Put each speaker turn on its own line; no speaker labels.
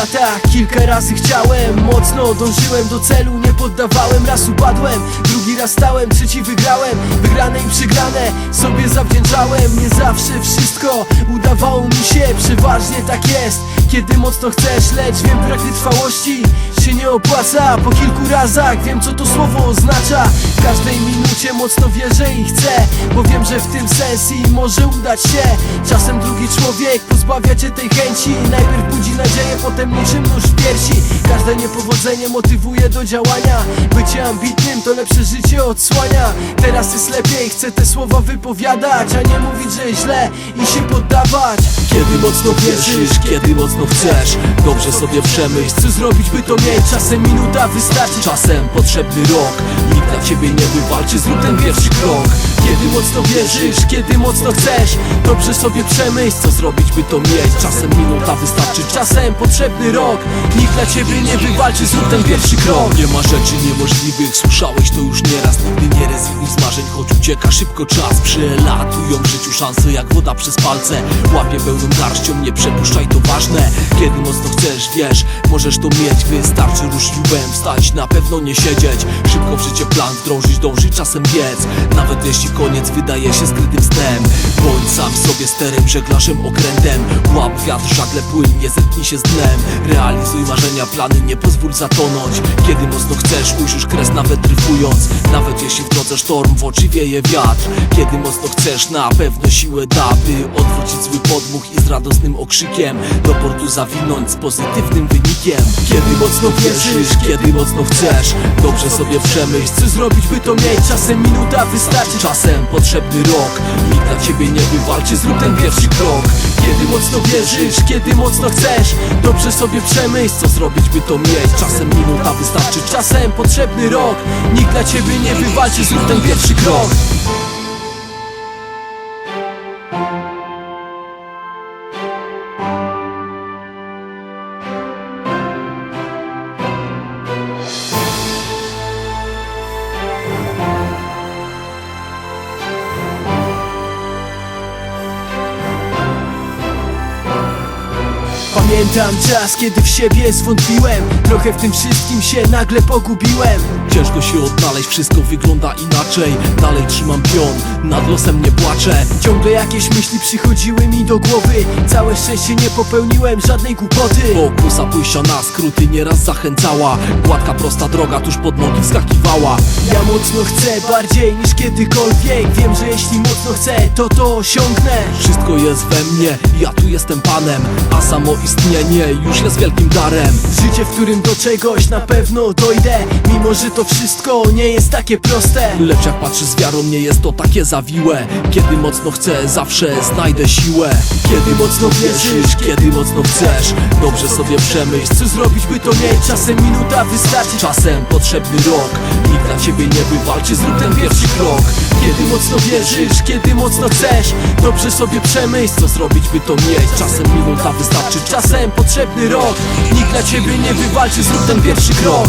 latach kilka razy chciałem Mocno dążyłem do celu, nie poddawałem Raz upadłem, drugi raz stałem, trzeci wygrałem. Wygrane i przegrane sobie zawdzięczałem Nie zawsze wszystko udawało mi się Przeważnie tak jest, kiedy mocno chcesz Lecz wiem, brak wytrwałości się nie opłaca. Po kilku razach wiem, co to słowo oznacza. W każdej minucie mocno wierzę i chcę Bo wiem, że w tym sens i może udać się. Czasem drugi człowiek pozbawia cię tej chęci. Najpierw budzi nadzieję, potem niczym nóż w piersi. Każde niepowodzenie motywuje do działania. Bycie ambitnym to lepsze życie odsłania Teraz jest lepiej, chcę te słowa wypowiadać A nie mówić, że źle i się poddawać.
Kiedy mocno wierzysz, kiedy mocno chcesz Dobrze sobie przemyśl, co zrobić by to mieć?
Czasem minuta wystarczy
Czasem potrzebny rok. Nikt dla ciebie nie wywalczy, zrób ten pierwszy krok
mocno wierzysz, kiedy mocno chcesz. Dobrze sobie przemyśl,
Co zrobić by to mieć? Czasem minuta wystarczy,
czasem potrzebny rok. Nikt dla ciebie nie wywalczy, zrób ten pierwszy krok.
Nie ma rzeczy niemożliwych, słyszałeś to już nieraz. Nigdy nie rezygnuj z marzeń, choć ucieka szybko czas. Przelatują w życiu szanse jak woda przez palce. Łapie pełną garścią, nie przepuszczaj, to ważne. Kiedy mocno chcesz, wiesz, możesz to mieć. Wystarczy rusz siłem, wstać, na pewno nie siedzieć. Szybko w życie plan wdrążyć, dążyć, czasem biec. Nawet jeśli koniec wydaje się skrytym snem. Bądź sam sobie sterem, żeglarzem, okrętem. Łap wiatr, żagle płynnie, zetknij się z dnem. Realizuj marzenia, plany, nie pozwól zatonąć. Kiedy mocno chcesz, ujrzysz kres nawet dryfując. Nawet jeśli w drodze sztorm, w oczy wieje wiatr. Kiedy mocno chcesz, na pewno siłę da By odwrócić zły podmuch i z radosnym okrzykiem Do portu zawinąć z pozytywnym wynikiem. Kiedy mocno wierzysz, kiedy mocno chcesz Dobrze sobie przemyśl,
Co zrobić by to mieć? Czasem minuta wystarczy
Czasem potrzebny rok. Nikt dla ciebie nie wywalczy, zrób ten pierwszy krok.
Kiedy mocno wierzysz, kiedy mocno chcesz Dobrze sobie przemyśl,
Co zrobić by to mieć? Czasem minuta wystarczy
czasem potrzebny rok. Nikt dla ciebie nie wywalczy, zrób ten pierwszy krok Pamiętam czas, kiedy w siebie zwątpiłem. Trochę w tym wszystkim się nagle pogubiłem.
Ciężko się odnaleźć, wszystko wygląda inaczej. Dalej trzymam pion, nad losem nie płaczę.
Ciągle jakieś myśli przychodziły mi do głowy. Całe szczęście nie popełniłem żadnej głupoty.
Pokusa pójścia na skróty nieraz zachęcała. Gładka prosta droga tuż pod nogi wskakiwała.
Ja mocno chcę, bardziej niż kiedykolwiek. Wiem, że jeśli mocno chcę, to to osiągnę.
Wszystko jest we mnie, ja tu jestem panem. A samo istnienie już jest wielkim darem.
Życie, w którym do czegoś na pewno dojdę. Mimo, że to wszystko nie jest takie proste.
Lecz jak patrzę z wiarą, nie jest to takie zawiłe. Kiedy mocno chcę, zawsze znajdę siłę. Kiedy mocno wierzysz, kiedy mocno chcesz. Dobrze sobie przemyśl,
Co zrobić by to mieć? Czasem minuta wystarczy.
Czasem potrzebny rok. Nikt dla ciebie nie wywalczy, zrób ten pierwszy krok
Kiedy mocno wierzysz, kiedy mocno chcesz. Dobrze sobie przemyśl,
Co zrobić by to mieć? Czasem minuta wystarczy,
czasem potrzebny rok. Nikt dla ciebie nie wywalczy, zrób ten pierwszy krok